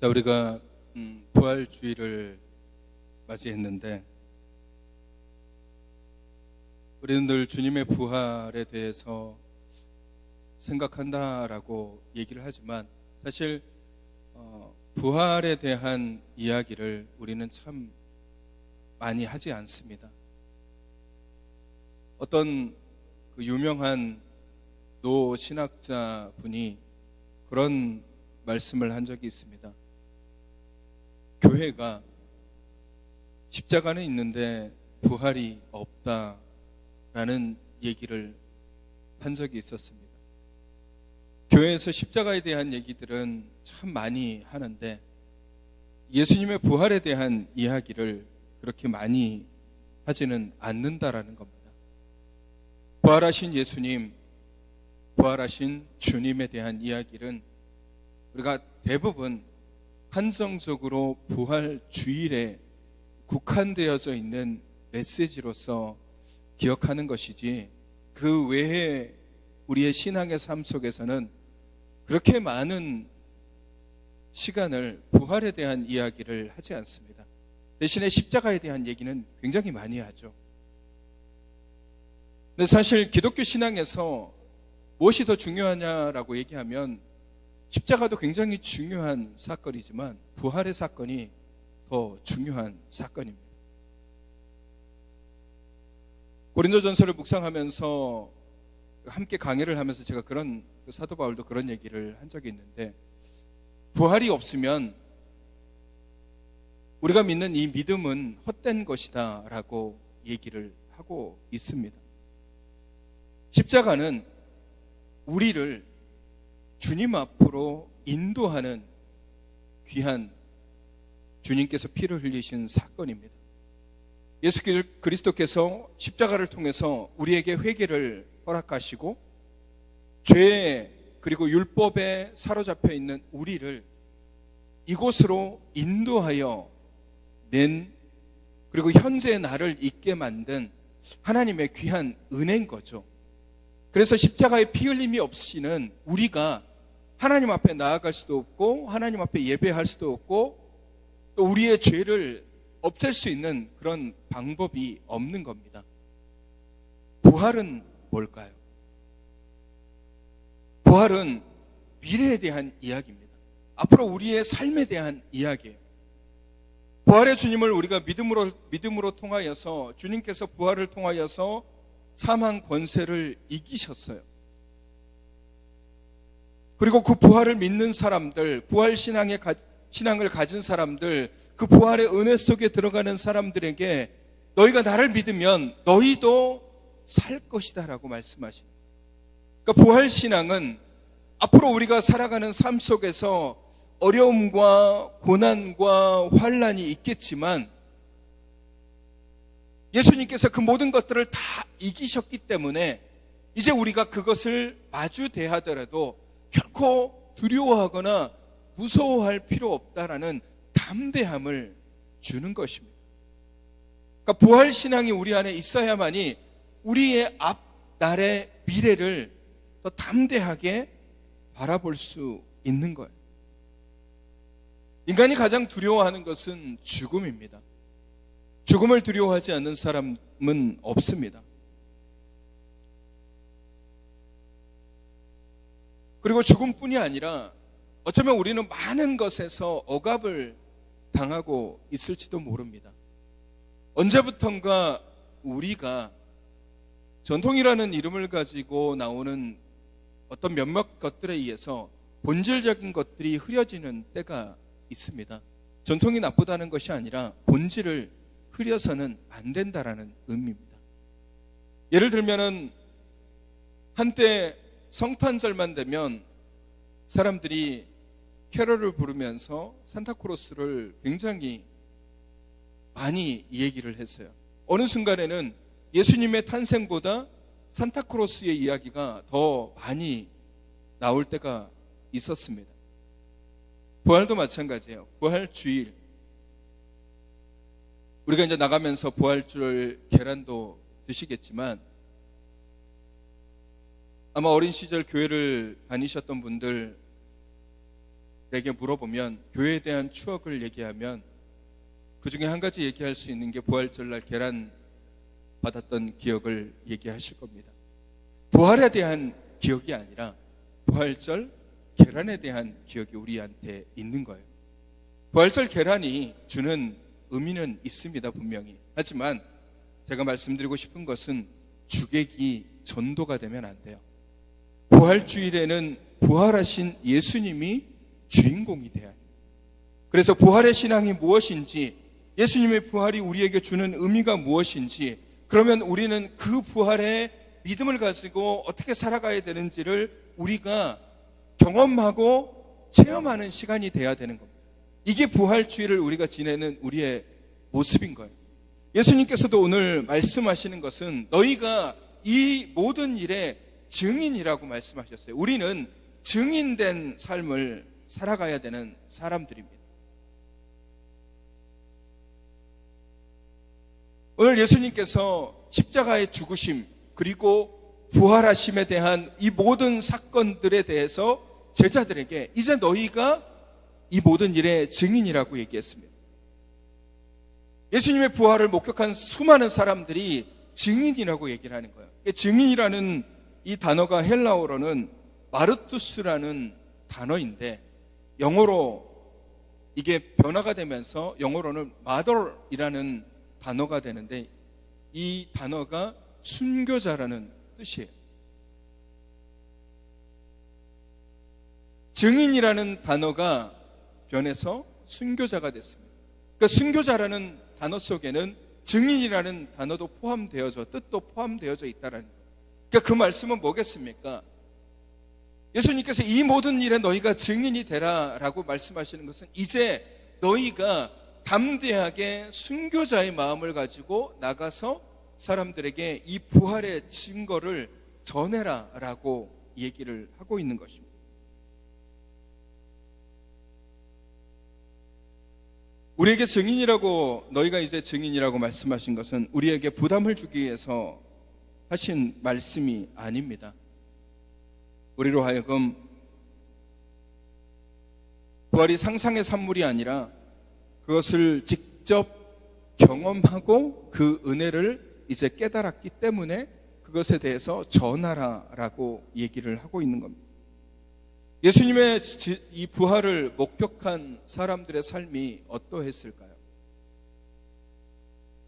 자, 우리가 음, 부활주의를 맞이했는데 우리는 늘 주님의 부활에 대해서 생각한다라고 얘기를 하지만 사실 어, 부활에 대한 이야기를 우리는 참 많이 하지 않습니다. 어떤 그 유명한 노 신학자 분이 그런 말씀을 한 적이 있습니다. 교회가 십자가는 있는데 부활이 없다라는 얘기를 한 적이 있었습니다. 교회에서 십자가에 대한 얘기들은 참 많이 하는데 예수님의 부활에 대한 이야기를 그렇게 많이 하지는 않는다라는 겁니다. 부활하신 예수님, 부활하신 주님에 대한 이야기는 우리가 대부분 한성적으로 부활 주일에 국한되어져 있는 메시지로서 기억하는 것이지 그 외에 우리의 신앙의 삶 속에서는 그렇게 많은 시간을 부활에 대한 이야기를 하지 않습니다. 대신에 십자가에 대한 얘기는 굉장히 많이 하죠. 근데 사실 기독교 신앙에서 무엇이 더 중요하냐라고 얘기하면 십자가도 굉장히 중요한 사건이지만 부활의 사건이 더 중요한 사건입니다. 고린도전서를 묵상하면서 함께 강의를 하면서 제가 그런 그 사도 바울도 그런 얘기를 한 적이 있는데 부활이 없으면 우리가 믿는 이 믿음은 헛된 것이다라고 얘기를 하고 있습니다. 십자가는 우리를 주님 앞으로 인도하는 귀한 주님께서 피를 흘리신 사건입니다. 예수 그리스도께서 십자가를 통해서 우리에게 회개를 허락하시고 죄 그리고 율법에 사로잡혀 있는 우리를 이곳으로 인도하여 낸 그리고 현재 나를 있게 만든 하나님의 귀한 은혜인 거죠. 그래서 십자가의 피 흘림이 없이는 우리가 하나님 앞에 나아갈 수도 없고 하나님 앞에 예배할 수도 없고 또 우리의 죄를 없앨 수 있는 그런 방법이 없는 겁니다. 부활은 뭘까요? 부활은 미래에 대한 이야기입니다. 앞으로 우리의 삶에 대한 이야기예요. 부활의 주님을 우리가 믿음으로 믿음으로 통하여서 주님께서 부활을 통하여서 사망 권세를 이기셨어요. 그리고 그 부활을 믿는 사람들, 부활 신앙의 신앙을 가진 사람들, 그 부활의 은혜 속에 들어가는 사람들에게 너희가 나를 믿으면 너희도 살 것이다라고 말씀하십니다. 그러니까 부활 신앙은 앞으로 우리가 살아가는 삶 속에서 어려움과 고난과 환란이 있겠지만 예수님께서 그 모든 것들을 다 이기셨기 때문에 이제 우리가 그것을 마주 대하더라도 결코 두려워하거나 무서워할 필요 없다라는 담대함을 주는 것입니다. 그러니까 부활 신앙이 우리 안에 있어야만이 우리의 앞날의 미래를 더 담대하게 바라볼 수 있는 거예요. 인간이 가장 두려워하는 것은 죽음입니다. 죽음을 두려워하지 않는 사람은 없습니다. 그리고 죽음뿐이 아니라 어쩌면 우리는 많은 것에서 억압을 당하고 있을지도 모릅니다. 언제부턴가 우리가 전통이라는 이름을 가지고 나오는 어떤 몇몇 것들에 의해서 본질적인 것들이 흐려지는 때가 있습니다. 전통이 나쁘다는 것이 아니라 본질을 흐려서는 안 된다라는 의미입니다. 예를 들면은 한때 성탄절만 되면 사람들이 캐럴을 부르면서 산타크로스를 굉장히 많이 얘기를 했어요. 어느 순간에는 예수님의 탄생보다 산타크로스의 이야기가 더 많이 나올 때가 있었습니다. 부활도 마찬가지예요. 부활 주일. 우리가 이제 나가면서 부활줄 계란도 드시겠지만 아마 어린 시절 교회를 다니셨던 분들 사람들에게 물어보면 교회에 대한 추억을 얘기하면 그 중에 한 가지 얘기할 수 있는 게 부활절날 계란 받았던 기억을 얘기하실 겁니다. 부활에 대한 기억이 아니라 부활절 계란에 대한 기억이 우리한테 있는 거예요. 부활절 계란이 주는 의미는 있습니다, 분명히. 하지만 제가 말씀드리고 싶은 것은 주객이 전도가 되면 안 돼요. 부활주일에는 부활하신 예수님이 주인공이 돼야. 그래서 부활의 신앙이 무엇인지, 예수님의 부활이 우리에게 주는 의미가 무엇인지, 그러면 우리는 그 부활의 믿음을 가지고 어떻게 살아가야 되는지를 우리가 경험하고 체험하는 시간이 돼야 되는 겁니다. 이게 부활주의를 우리가 지내는 우리의 모습인 거예요. 예수님께서도 오늘 말씀하시는 것은 너희가 이 모든 일의 증인이라고 말씀하셨어요. 우리는 증인된 삶을 살아가야 되는 사람들입니다. 오늘 예수님께서 십자가의 죽으심 그리고 부활하심에 대한 이 모든 사건들에 대해서 제자들에게 이제 너희가 이 모든 일의 증인이라고 얘기했습니다. 예수님의 부활을 목격한 수많은 사람들이 증인이라고 얘기를 하는 거예요. 증인이라는 이 단어가 헬라어로는 마르투스라는 단어인데 영어로 이게 변화가 되면서 영어로는 mother이라는 단어가 되는데 이 단어가 순교자라는 뜻이에요. 증인이라는 단어가 변해서 순교자가 됐습니다. 그러니까 순교자라는 단어 속에는 증인이라는 단어도 포함되어져 뜻도 포함되어져 있다라는. 그러니까 그 말씀은 뭐겠습니까? 예수님께서 이 모든 일에 너희가 증인이 되라라고 말씀하시는 것은 이제 너희가 담대하게 순교자의 마음을 가지고 나가서 사람들에게 이 부활의 증거를 전해라라고 얘기를 하고 있는 것입니다. 우리에게 증인이라고 너희가 이제 증인이라고 말씀하신 것은 우리에게 부담을 주기 위해서 하신 말씀이 아닙니다. 우리로 하여금 부활이 상상의 산물이 아니라 그것을 직접 경험하고 그 은혜를 이제 깨달았기 때문에 그것에 대해서 전하라라고 얘기를 하고 있는 겁니다. 예수님의 이 부활을 목격한 사람들의 삶이 어떠했을까요?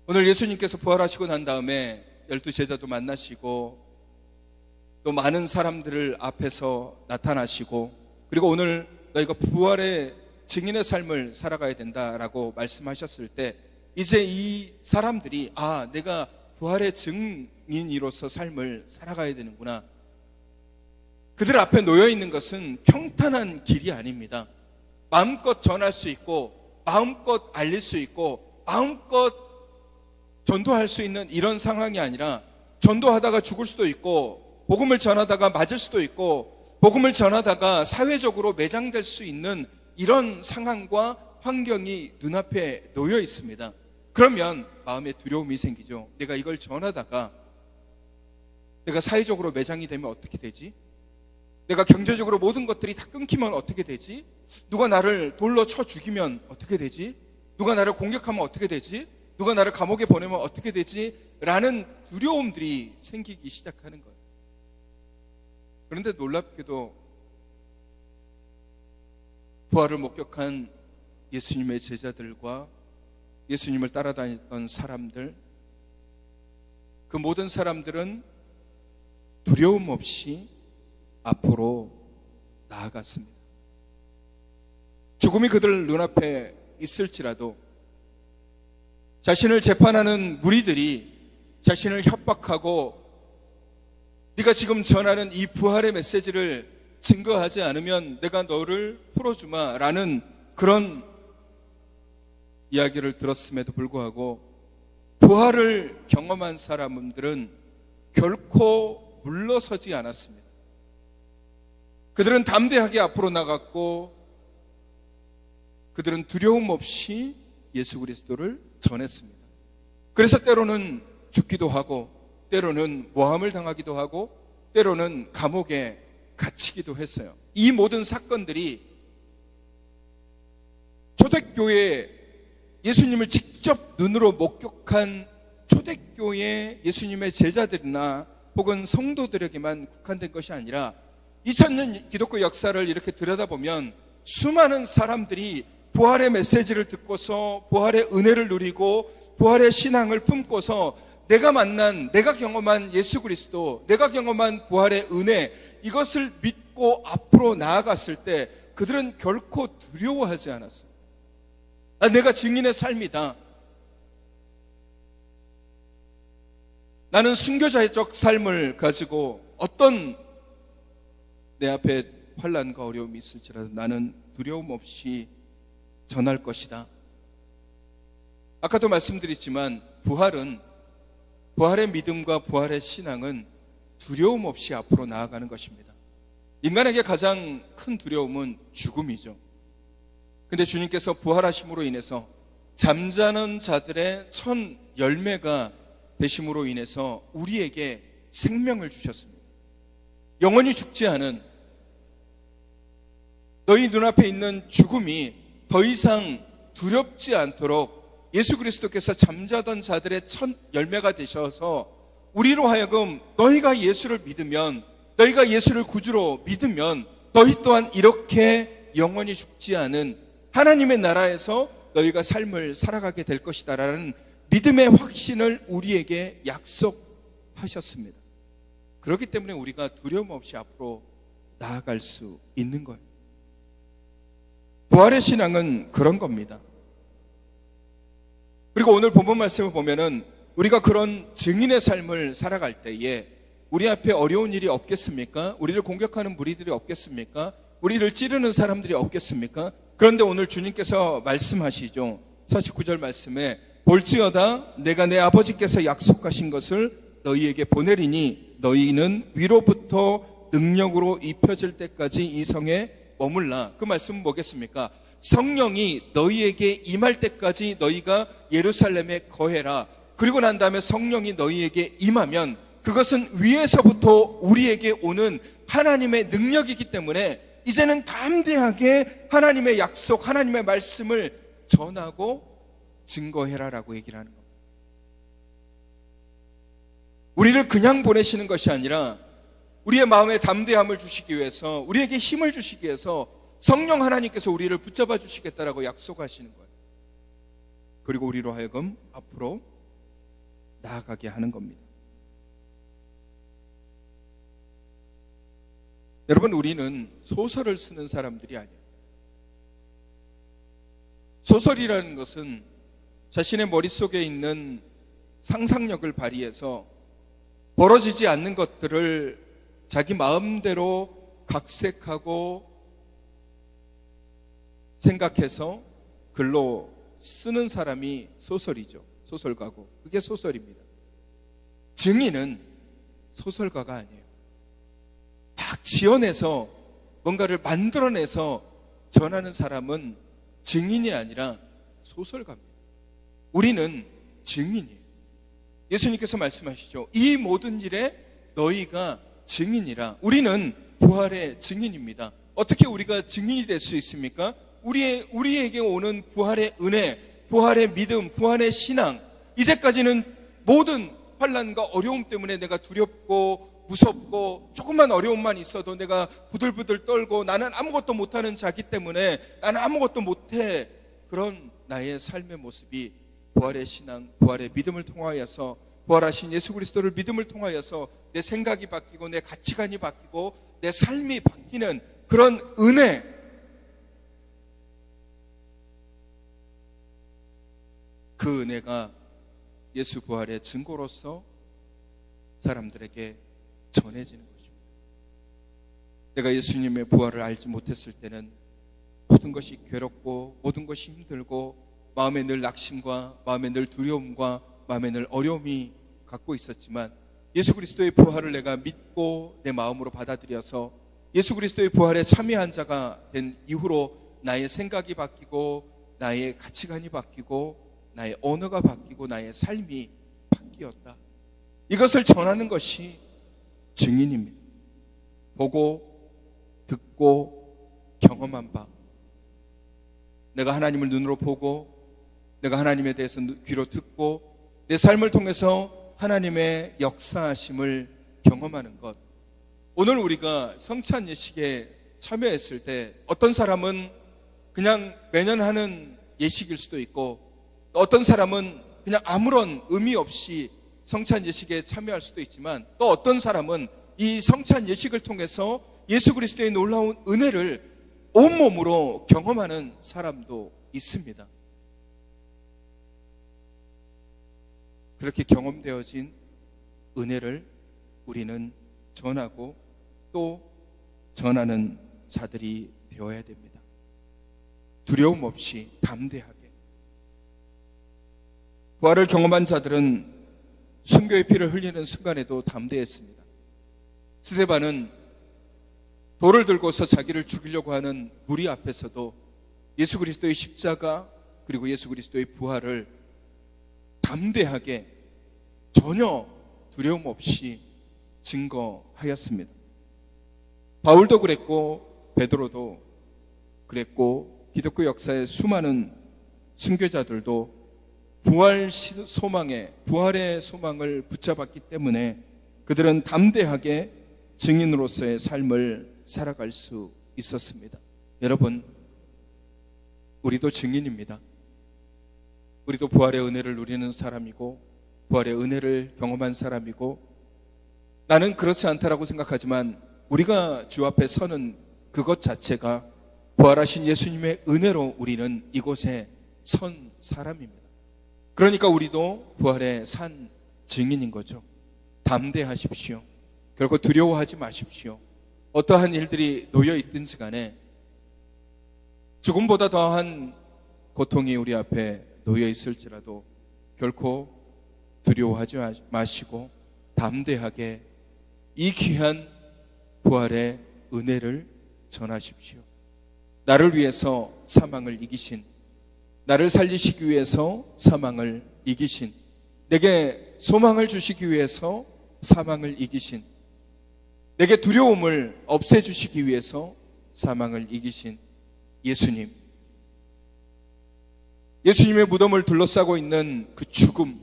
오늘 예수님께서 부활하시고 난 다음에 열두 제자도 만나시고 또 많은 사람들을 앞에서 나타나시고 그리고 오늘 너희가 부활의 증인의 삶을 살아가야 된다라고 말씀하셨을 때 이제 이 사람들이 아 내가 부활의 증인으로서 삶을 살아가야 되는구나 그들 앞에 놓여 있는 것은 평탄한 길이 아닙니다. 마음껏 전할 수 있고, 마음껏 알릴 수 있고, 마음껏 전도할 수 있는 이런 상황이 아니라, 전도하다가 죽을 수도 있고, 복음을 전하다가 맞을 수도 있고, 복음을 전하다가 사회적으로 매장될 수 있는 이런 상황과 환경이 눈앞에 놓여 있습니다. 그러면 마음에 두려움이 생기죠. 내가 이걸 전하다가 내가 사회적으로 매장이 되면 어떻게 되지? 내가 경제적으로 모든 것들이 다 끊기면 어떻게 되지? 누가 나를 돌로 쳐 죽이면 어떻게 되지? 누가 나를 공격하면 어떻게 되지? 누가 나를 감옥에 보내면 어떻게 되지? 라는 두려움들이 생기기 시작하는 거예요. 그런데 놀랍게도 부활을 목격한 예수님의 제자들과 예수님을 따라다녔던 사람들, 그 모든 사람들은 두려움 없이 앞으로 나아갔습니다. 죽음이 그들 눈앞에 있을지라도 자신을 재판하는 무리들이 자신을 협박하고 네가 지금 전하는 이 부활의 메시지를 증거하지 않으면 내가 너를 풀어주마 라는 그런 이야기를 들었음에도 불구하고 부활을 경험한 사람들은 결코 물러서지 않았습니다. 그들은 담대하게 앞으로 나갔고 그들은 두려움 없이 예수 그리스도를 전했습니다. 그래서 때로는 죽기도 하고 때로는 모함을 당하기도 하고 때로는 감옥에 갇히기도 했어요. 이 모든 사건들이 초대교회 예수님을 직접 눈으로 목격한 초대교회 예수님의 제자들이나 혹은 성도들에게만 국한된 것이 아니라 2000년 기독교 역사를 이렇게 들여다보면 수많은 사람들이 부활의 메시지를 듣고서 부활의 은혜를 누리고 부활의 신앙을 품고서 내가 만난, 내가 경험한 예수 그리스도, 내가 경험한 부활의 은혜, 이것을 믿고 앞으로 나아갔을 때 그들은 결코 두려워하지 않았어요. 아, 내가 증인의 삶이다. 나는 순교자적 삶을 가지고 어떤 내 앞에 환란과 어려움이 있을지라도 나는 두려움 없이 전할 것이다. 아까도 말씀드렸지만 부활은 부활의 믿음과 부활의 신앙은 두려움 없이 앞으로 나아가는 것입니다. 인간에게 가장 큰 두려움은 죽음이죠. 근데 주님께서 부활하심으로 인해서 잠자는 자들의 첫 열매가 되심으로 인해서 우리에게 생명을 주셨습니다. 영원히 죽지 않은 너희 눈앞에 있는 죽음이 더 이상 두렵지 않도록 예수 그리스도께서 잠자던 자들의 첫 열매가 되셔서 우리로 하여금 너희가 예수를 믿으면 너희가 예수를 구주로 믿으면 너희 또한 이렇게 영원히 죽지 않은 하나님의 나라에서 너희가 삶을 살아가게 될 것이다라는 믿음의 확신을 우리에게 약속하셨습니다. 그렇기 때문에 우리가 두려움 없이 앞으로 나아갈 수 있는 거예요. 부활의 신앙은 그런 겁니다. 그리고 오늘 본문 말씀을 보면은 우리가 그런 증인의 삶을 살아갈 때에 우리 앞에 어려운 일이 없겠습니까? 우리를 공격하는 무리들이 없겠습니까? 우리를 찌르는 사람들이 없겠습니까? 그런데 오늘 주님께서 말씀하시죠. 49절 말씀에 볼지어다 내가 내 아버지께서 약속하신 것을 너희에게 보내리니 너희는 위로부터 능력으로 입혀질 때까지 이 성에 머물라. 그 말씀은 뭐겠습니까? 성령이 너희에게 임할 때까지 너희가 예루살렘에 거해라. 그리고 난 다음에 성령이 너희에게 임하면 그것은 위에서부터 우리에게 오는 하나님의 능력이기 때문에 이제는 담대하게 하나님의 약속, 하나님의 말씀을 전하고 증거해라라고 얘기를 하는 겁니다. 우리를 그냥 보내시는 것이 아니라 우리의 마음에 담대함을 주시기 위해서 우리에게 힘을 주시기 위해서 성령 하나님께서 우리를 붙잡아 주시겠다라고 약속하시는 거예요. 그리고 우리로 하여금 앞으로 나아가게 하는 겁니다. 여러분 우리는 소설을 쓰는 사람들이 아니에요. 소설이라는 것은 자신의 머릿속에 있는 상상력을 발휘해서 벌어지지 않는 것들을 자기 마음대로 각색하고 생각해서 글로 쓰는 사람이 소설이죠. 소설가고. 그게 소설입니다. 증인은 소설가가 아니에요. 막 지어내서 뭔가를 만들어내서 전하는 사람은 증인이 아니라 소설가입니다. 우리는 증인이에요. 예수님께서 말씀하시죠. 이 모든 일에 너희가 증인이라. 우리는 부활의 증인입니다. 어떻게 우리가 증인이 될 수 있습니까? 우리의, 우리에게 오는 부활의 은혜, 부활의 믿음, 부활의 신앙. 이제까지는 모든 환란과 어려움 때문에 내가 두렵고 무섭고 조금만 어려움만 있어도 내가 부들부들 떨고 나는 아무것도 못하는 자기 때문에 나는 아무것도 못해 그런 나의 삶의 모습이 부활의 신앙, 부활의 믿음을 통하여서 부활하신 예수 그리스도를 믿음을 통하여서 내 생각이 바뀌고 내 가치관이 바뀌고 내 삶이 바뀌는 그런 은혜 그 은혜가 예수 부활의 증거로서 사람들에게 전해지는 것입니다. 내가 예수님의 부활을 알지 못했을 때는 모든 것이 괴롭고 모든 것이 힘들고 마음에 늘 낙심과 마음에 늘 두려움과 마음에 늘 어려움이 갖고 있었지만 예수 그리스도의 부활을 내가 믿고 내 마음으로 받아들여서 예수 그리스도의 부활에 참여한 자가 된 이후로 나의 생각이 바뀌고 나의 가치관이 바뀌고 나의 언어가 바뀌고 나의 삶이 바뀌었다. 이것을 전하는 것이 증인입니다. 보고 듣고 경험한 바 내가 하나님을 눈으로 보고 내가 하나님에 대해서 귀로 듣고 내 삶을 통해서 하나님의 역사하심을 경험하는 것. 오늘 우리가 성찬 예식에 참여했을 때 어떤 사람은 그냥 매년 하는 예식일 수도 있고 또 어떤 사람은 그냥 아무런 의미 없이 성찬 예식에 참여할 수도 있지만 또 어떤 사람은 이 성찬 예식을 통해서 예수 그리스도의 놀라운 은혜를 온몸으로 경험하는 사람도 있습니다. 그렇게 경험되어진 은혜를 우리는 전하고 또 전하는 자들이 되어야 됩니다. 두려움 없이 담대하게. 부활을 경험한 자들은 순교의 피를 흘리는 순간에도 담대했습니다. 스데반은 돌을 들고서 자기를 죽이려고 하는 무리 앞에서도 예수 그리스도의 십자가 그리고 예수 그리스도의 부활을 담대하게 전혀 두려움 없이 증거하였습니다. 바울도 그랬고 베드로도 그랬고 기독교 역사의 수많은 순교자들도 부활 시- 소망에 부활의 소망을 붙잡았기 때문에 그들은 담대하게 증인으로서의 삶을 살아갈 수 있었습니다. 여러분, 우리도 증인입니다. 우리도 부활의 은혜를 누리는 사람이고 부활의 은혜를 경험한 사람이고 나는 그렇지 않다라고 생각하지만 우리가 주 앞에 서는 그것 자체가 부활하신 예수님의 은혜로 우리는 이곳에 선 사람입니다. 그러니까 우리도 부활의 산 증인인 거죠. 담대하십시오. 결코 두려워하지 마십시오. 어떠한 일들이 놓여 있든지 간에 죽음보다 더한 고통이 우리 앞에 놓여 있을지라도 결코 두려워하지 마시고 담대하게 이 귀한 부활의 은혜를 전하십시오. 나를 위해서 사망을 이기신 나를 살리시기 위해서 사망을 이기신 내게 소망을 주시기 위해서 사망을 이기신 내게 두려움을 없애주시기 위해서 사망을 이기신 예수님 예수님의 무덤을 둘러싸고 있는 그 죽음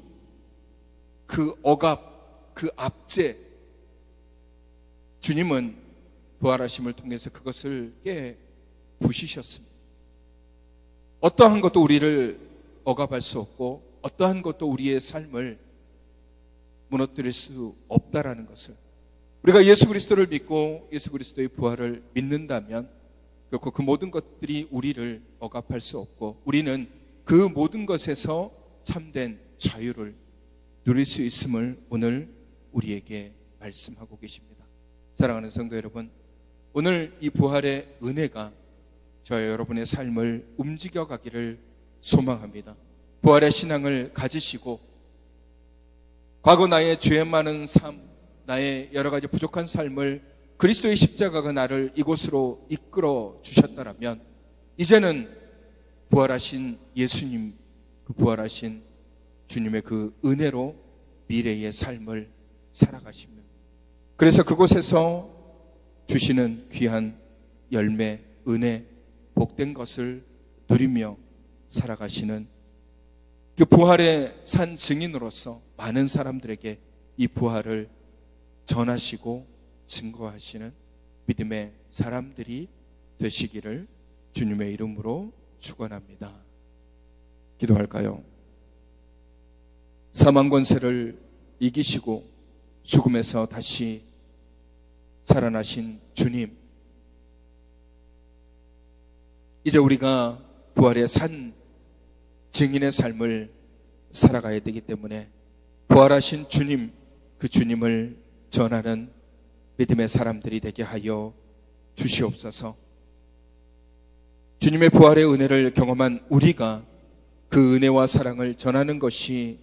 그 억압 그 압제 주님은 부활하심을 통해서 그것을 깨 부시셨습니다. 어떠한 것도 우리를 억압할 수 없고 어떠한 것도 우리의 삶을 무너뜨릴 수 없다라는 것을 우리가 예수 그리스도를 믿고 예수 그리스도의 부활을 믿는다면 결코 그 모든 것들이 우리를 억압할 수 없고 우리는 그 모든 것에서 참된 자유를 누릴 수 있음을 오늘 우리에게 말씀하고 계십니다. 사랑하는 성도 여러분, 오늘 이 부활의 은혜가 저와 여러분의 삶을 움직여 가기를 소망합니다. 부활의 신앙을 가지시고 과거 나의 죄 많은 삶, 나의 여러 가지 부족한 삶을 그리스도의 십자가가 나를 이곳으로 이끌어 주셨다라면 이제는 부활하신 예수님, 그 부활하신 주님의 그 은혜로 미래의 삶을 살아가시면 그래서 그곳에서 주시는 귀한 열매, 은혜, 복된 것을 누리며 살아가시는 그 부활의 산 증인으로서 많은 사람들에게 이 부활을 전하시고 증거하시는 믿음의 사람들이 되시기를 주님의 이름으로 축원합니다. 기도할까요? 사망 권세를 이기시고 죽음에서 다시 살아나신 주님. 이제 우리가 부활의 산 증인의 삶을 살아가야 되기 때문에 부활하신 주님, 그 주님을 전하는 믿음의 사람들이 되게 하여 주시옵소서. 주님의 부활의 은혜를 경험한 우리가 그 은혜와 사랑을 전하는 것이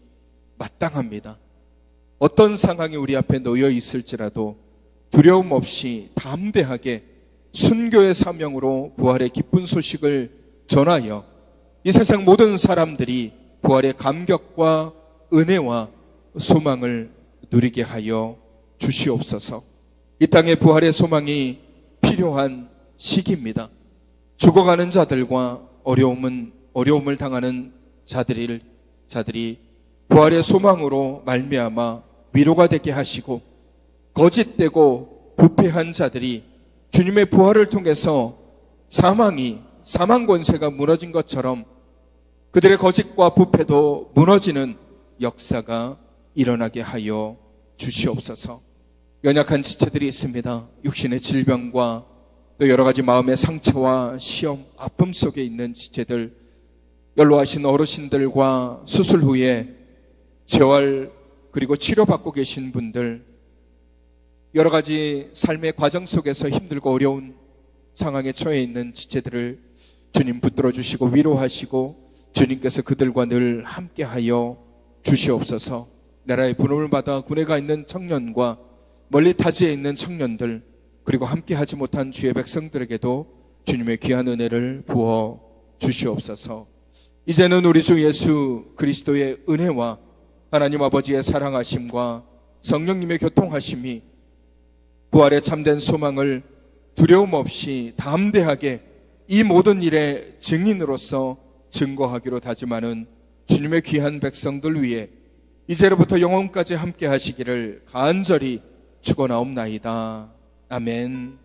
마땅합니다. 어떤 상황이 우리 앞에 놓여 있을지라도 두려움 없이 담대하게 순교의 사명으로 부활의 기쁜 소식을 전하여 이 세상 모든 사람들이 부활의 감격과 은혜와 소망을 누리게 하여 주시옵소서. 이 땅에 부활의 소망이 필요한 시기입니다. 죽어가는 자들과 어려움은 어려움을 당하는 자들이 자들이 부활의 소망으로 말미암아 위로가 되게 하시고 거짓되고 부패한 자들이 주님의 부활을 통해서 사망이 사망 권세가 무너진 것처럼 그들의 거짓과 부패도 무너지는 역사가 일어나게 하여 주시옵소서. 연약한 지체들이 있습니다. 육신의 질병과 또 여러 가지 마음의 상처와 시험, 아픔 속에 있는 지체들, 연로하신 어르신들과 수술 후에 재활 그리고 치료받고 계신 분들, 여러 가지 삶의 과정 속에서 힘들고 어려운 상황에 처해 있는 지체들을 주님 붙들어 주시고 위로하시고 주님께서 그들과 늘 함께하여 주시옵소서. 나라의 부름을 받아 군에 가 있는 청년과 멀리 타지에 있는 청년들 그리고 함께 하지 못한 주의 백성들에게도 주님의 귀한 은혜를 부어 주시옵소서. 이제는 우리 주 예수 그리스도의 은혜와 하나님 아버지의 사랑하심과 성령님의 교통하심이 부활의 참된 소망을 두려움 없이 담대하게 이 모든 일의 증인으로서 증거하기로 다짐하는 주님의 귀한 백성들 위해 이제로부터 영원까지 함께 하시기를 간절히 축원하옵나이다. 아멘.